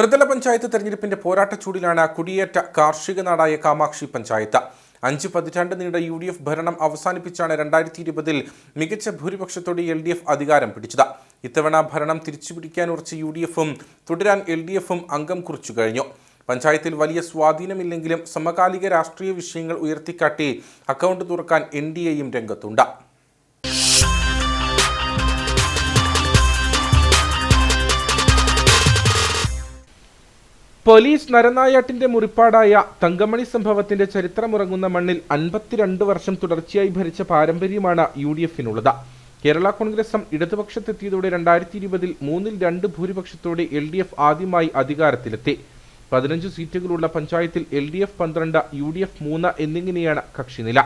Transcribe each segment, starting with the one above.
ത്രിതല പഞ്ചായത്ത് തെരഞ്ഞെടുപ്പിന്റെ പോരാട്ടച്ചൂടിലാണ് കുടിയേറ്റ കാർഷിക നാടായ കാമാക്ഷി പഞ്ചായത്ത്. അഞ്ച് പതിറ്റാണ്ട് നീണ്ട യു ഡി എഫ് ഭരണം അവസാനിപ്പിച്ചാണ് രണ്ടായിരത്തി ഇരുപതിൽ മികച്ച ഭൂരിപക്ഷത്തോടെ എൽ ഡി എഫ് അധികാരം പിടിച്ചത്. ഇത്തവണ ഭരണം തിരിച്ചുപിടിക്കാൻ ഉറച്ച യു ഡി എഫും തുടരാൻ എൽ ഡി എഫും അംഗം കുറിച്ചു കഴിഞ്ഞു. പഞ്ചായത്തിൽ വലിയ സ്വാധീനമില്ലെങ്കിലും സമകാലിക രാഷ്ട്രീയ വിഷയങ്ങൾ ഉയർത്തിക്കാട്ടി അക്കൗണ്ട് തുറക്കാൻ എൻ ഡി എയും രംഗത്തുണ്ട്. പോലീസ് നരനായാട്ടിന്റെ മുറിപ്പാടായ തങ്കമണി സംഭവത്തിന്റെ ചരിത്രമുറങ്ങുന്ന മണ്ണിൽ അൻപത്തിരണ്ട് വർഷം തുടർച്ചയായി ഭരിച്ച പാരമ്പര്യമാണ് യു ഡി എഫിനുള്ളത് കേരള കോൺഗ്രസും ഇടതുപക്ഷത്തെത്തിയതോടെ രണ്ടായിരത്തി ഇരുപതിൽ മൂന്നിൽ രണ്ട് ഭൂരിപക്ഷത്തോടെ എൽ ഡി എഫ് ആദ്യമായി അധികാരത്തിലെത്തി. പതിനഞ്ച് സീറ്റുകളുള്ള പഞ്ചായത്തിൽ എൽ ഡി എഫ് പന്ത്രണ്ട് യു ഡി എഫ് മൂന്ന് എന്നിങ്ങനെയാണ് കക്ഷിനില.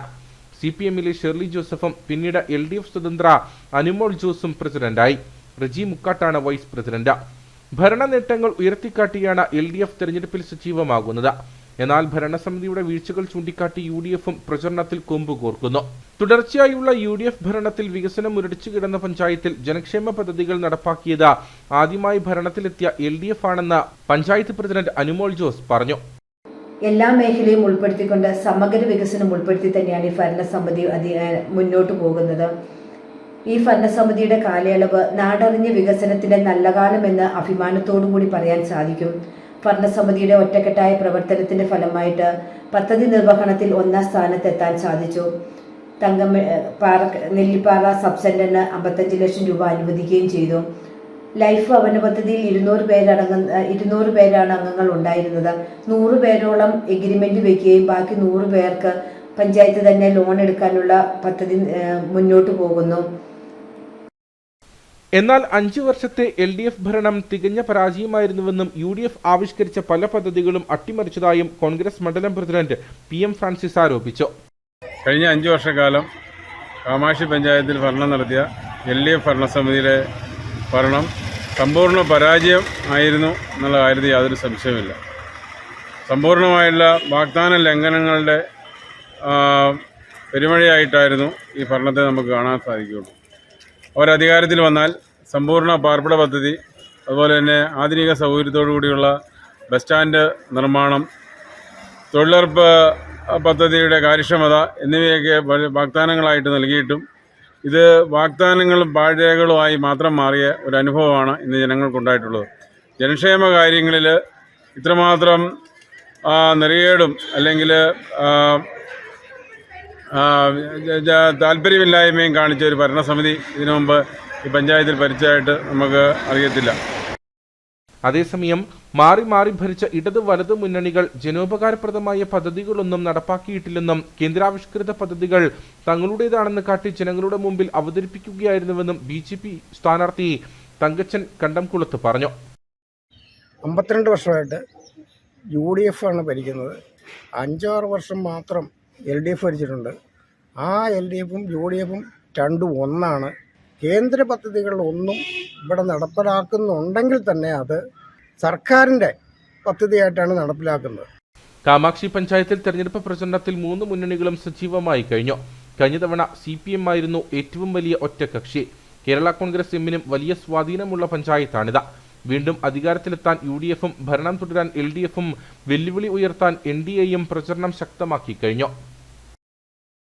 സി പി എമ്മിലെ ഷെർലി ജോസഫും പിന്നീട് എൽ ഡി എഫ് സ്വതന്ത്ര അനുമോൾ ജോസും പ്രസിഡന്റായി. റജി മുക്കാട്ടാണ് വൈസ് പ്രസിഡന്റ്. ഭരണ നേട്ടങ്ങൾ ഉയർത്തിക്കാട്ടിയാണ് എൽ ഡി എഫ് തെരഞ്ഞെടുപ്പിൽ സജീവമാകുന്നത്. എന്നാൽ ഭരണസമിതിയുടെ വീഴ്ചകൾ ചൂണ്ടിക്കാട്ടി യു ഡി എഫും പ്രചരണത്തിൽ കൊമ്പുകോർക്കുന്നു തുടർച്ചയായുള്ള യു ഡി എഫ് ഭരണത്തിൽ വികസനം മുരടിച്ചു കിടന്ന പഞ്ചായത്തിൽ ജനക്ഷേമ പദ്ധതികൾ നടപ്പാക്കിയത് ആദ്യമായി ഭരണത്തിലെത്തിയ എൽ ഡി എഫ് ആണെന്ന് പഞ്ചായത്ത് പ്രസിഡന്റ് അനുമോൾ ജോസ് പറഞ്ഞു. എല്ലാ മേഖലയും ഉൾപ്പെടുത്തിക്കൊണ്ട് സമഗ്ര വികസനം ഉൾപ്പെടുത്തി തന്നെയാണ് ഈ ഭരണസമിതി മുന്നോട്ട് പോകുന്നത്. ഈ ഭരണസമിതിയുടെ കാലയളവ് നാടറിഞ്ഞ വികസനത്തിന്റെ നല്ല കാലമെന്ന് അഭിമാനത്തോടു കൂടി പറയാൻ സാധിക്കും. ഭരണസമിതിയുടെ ഒറ്റക്കെട്ടായ പ്രവർത്തനത്തിന്റെ ഫലമായിട്ട് പദ്ധതി നിർവഹണത്തിൽ ഒന്നാം സ്ഥാനത്തെത്താൻ സാധിച്ചു. തങ്കം പാറ നെല്ലിപ്പാറ സബ് സെന്ററിന് അമ്പത്തഞ്ച് ലക്ഷം രൂപ അനുവദിക്കുകയും ചെയ്തു. ലൈഫ് ഭവന പദ്ധതിയിൽ ഇരുന്നൂറ് പേരടങ്ങുന്ന ഇരുന്നൂറ് പേരാണ് അംഗങ്ങൾ ഉണ്ടായിരുന്നത്. നൂറ് പേരോളം എഗ്രിമെന്റ് വയ്ക്കുകയും ബാക്കി നൂറ് പേർക്ക് പഞ്ചായത്ത് തന്നെ ലോൺ എടുക്കാനുള്ള പദ്ധതി മുന്നോട്ട് പോകുന്നു. എന്നാൽ അഞ്ചു വർഷത്തെ എൽ ഡി എഫ് ഭരണം തികഞ്ഞ പരാജയമായിരുന്നുവെന്നും യു ഡി എഫ് ആവിഷ്കരിച്ച പല പദ്ധതികളും അട്ടിമറിച്ചതായും കോൺഗ്രസ് മണ്ഡലം പ്രസിഡന്റ് പി എം ഫ്രാൻസിസ് ആരോപിച്ചു. കഴിഞ്ഞ അഞ്ചു വർഷക്കാലം കാമാക്ഷി പഞ്ചായത്തിൽ ഭരണം നടത്തിയ എൽ ഡി എഫ് ഭരണസമിതിയിലെ ഭരണം സമ്പൂർണ പരാജയം ആയിരുന്നു എന്നുള്ള കാര്യത്തിൽ യാതൊരു സംശയമില്ല സമ്പൂർണമായുള്ള വാഗ്ദാന ലംഘനങ്ങളുടെ പെരുമഴയായിട്ടായിരുന്നു ഈ ഭരണത്തെ നമുക്ക് കാണാൻ സാധിക്കുകയുള്ളൂ. അവർ അധികാരത്തിൽ വന്നാൽ സമ്പൂർണ പാർപ്പിട പദ്ധതി അതുപോലെ തന്നെ ആധുനിക സൗകര്യത്തോടു കൂടിയുള്ള ബസ് സ്റ്റാൻഡ് നിർമ്മാണം തൊഴിലുറപ്പ് പദ്ധതിയുടെ കാര്യക്ഷമത എന്നിവയൊക്കെ വാഗ്ദാനങ്ങളായിട്ട് നൽകിയിട്ടും ഇത് വാഗ്ദാനങ്ങളും പാഴേകളുമായി മാത്രം മാറിയ ഒരു അനുഭവമാണ് ഇന്ന് ജനങ്ങൾക്കുണ്ടായിട്ടുള്ളത്. ജനക്ഷേമ കാര്യങ്ങളിൽ ഇത്രമാത്രം നെറിയേടും അല്ലെങ്കിൽ താല്പര്യമില്ലായ്മയും കാണിച്ച ഒരു ഭരണസമിതി ഇതിനു മുമ്പ് ഈ പഞ്ചായത്തിൽ ഭരിച്ചതായിട്ട് നമുക്ക് അറിയത്തില്ല. അതേസമയം മാറി മാറി ഭരിച്ച ഇടത് വലത് മുന്നണികൾ ജനോപകാരപ്രദമായ പദ്ധതികളൊന്നും നടപ്പാക്കിയിട്ടില്ലെന്നും കേന്ദ്രാവിഷ്കൃത പദ്ധതികൾ തങ്ങളുടേതാണെന്ന് കാട്ടി ജനങ്ങളുടെ മുമ്പിൽ അവതരിപ്പിക്കുകയായിരുന്നുവെന്നും ബി ജെ പി സ്ഥാനാർത്ഥി തങ്കച്ചൻ കണ്ടംകുളത്ത് പറഞ്ഞു. അമ്പത്തിരണ്ട് വർഷമായിട്ട് യു ഡി എഫ് ആണ് ഭരിക്കുന്നത്. അഞ്ചാറ് വർഷം മാത്രം എൽ ഡി എഫ് ഭരിച്ചിട്ടുണ്ട്. ആ എൽ ഡി എഫും യു ഡി എഫും രണ്ടും ഒന്നാണ്. കേന്ദ്ര പദ്ധതികളിലൊന്നും ഇവിടെ നടപ്പിലാക്കുന്നുണ്ടെങ്കിൽ തന്നെ അത് സർക്കാരിന്റെ പദ്ധതിയായിട്ടാണ് നടപ്പിലാക്കുന്നത്. കാമാക്ഷി പഞ്ചായത്തിൽ തെരഞ്ഞെടുപ്പ് പ്രചരണത്തിൽ മൂന്ന് മുന്നണികളും സജീവമായി കഴിഞ്ഞു. കഴിഞ്ഞ തവണ സി പി എം ആയിരുന്നു ഏറ്റവും വലിയ ഒറ്റകക്ഷി കേരള കോൺഗ്രസ് എമ്മിനും വലിയ സ്വാധീനമുള്ള പഞ്ചായത്താണിത്. വീണ്ടും അധികാരത്തിലെത്താൻ യു ഡി എഫും ഭരണം തുടരാൻ എൽ ഡി എഫും വെല്ലുവിളി ഉയർത്താൻ എൻ ഡി എയും പ്രചരണം ശക്തമാക്കി കഴിഞ്ഞു